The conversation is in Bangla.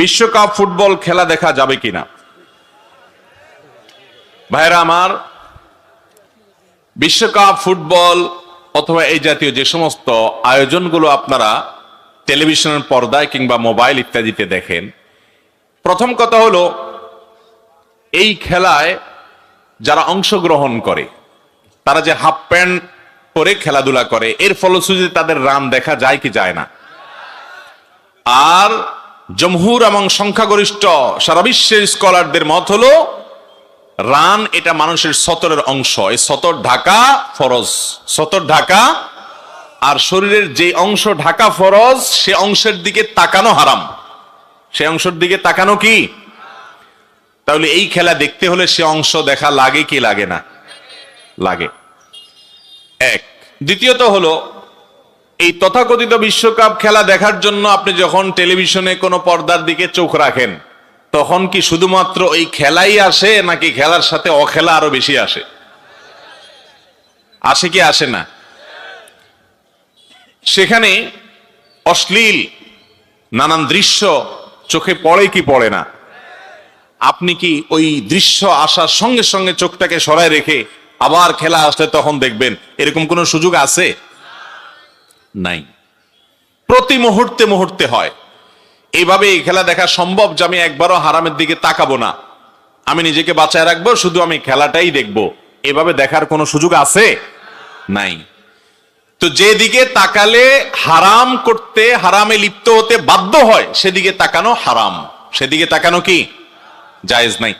বিশ্বকাপ ফুটবল খেলা দেখা যাবে কিনা? ভাইরা আমার, বিশ্বকাপ ফুটবল অথবা এই জাতীয় যে সমস্ত আয়োজনগুলো আপনারা টেলিভিশনের পর্দায় কিংবা মোবাইল ইত্যাদিতে দেখেন, প্রথম কথা হলো এই খেলায় যারা অংশগ্রহণ করে, তারা যে হাফ প্যান্ট পরে খেলাধুলা করে, এর ফলশ্রুতিতে তাদের রান দেখা যায় কি যায় না? আর জমহুর এবং সংখ্যাগরিষ্ঠ সারা বিশ্বের স্কলারদের মত হলো, রান এটা মানুষের সতরের অংশ। এই সতর ঢাকা, ফরজ। সতর ঢাকা, আর শরীরের যে অংশ ঢাকা, ফরজ, সে অংশের দিকে তাকানো হারাম। সে অংশের দিকে তাকানো কি? তাহলে এই খেলা দেখতে হলে সে অংশ দেখা লাগে কি লাগে না? লাগে। এক। দ্বিতীয়ত হলো এই তথাকথিত বিশ্বকাপ খেলা দেখার জন্য আপনি যখন টেলিভিশনে কোনো পর্দার দিকে চোখ রাখেন, তখন কি শুধুমাত্র এই খেলাই আসে নাকি খেলার সাথে অখেলা আরও বেশি আসে? আসে কি আসে না? সেখানে অশ্লীল, নানান দৃশ্য চোখে পড়ে কি পড়ে না? আপনি কি ওই দৃশ্য আসার সঙ্গে সঙ্গে চোখটাকে সরায় রেখে আবার খেলা আসলে তখন দেখবেন? এরকম কোনো সুযোগ আছে? নাই। প্রতি মুহূর্তে মুহূর্তে হয়। এইভাবে এই খেলা দেখা সম্ভব যে আমি একবারও হারামের দিকে তাকাবো না। আমি নিজেকে বাঁচায় রাখব, শুধু আমি খেলাটাই দেখব। এভাবে দেখার কোনো সুযোগ আছে? নাই। তো যেদিকে তাকালে হারাম করতে, হারামে লিপ্ত হতে বাধ্য হয়, সেদিকে তাকানো হারাম। সেদিকে তাকানো কি? জায়েজ নাই।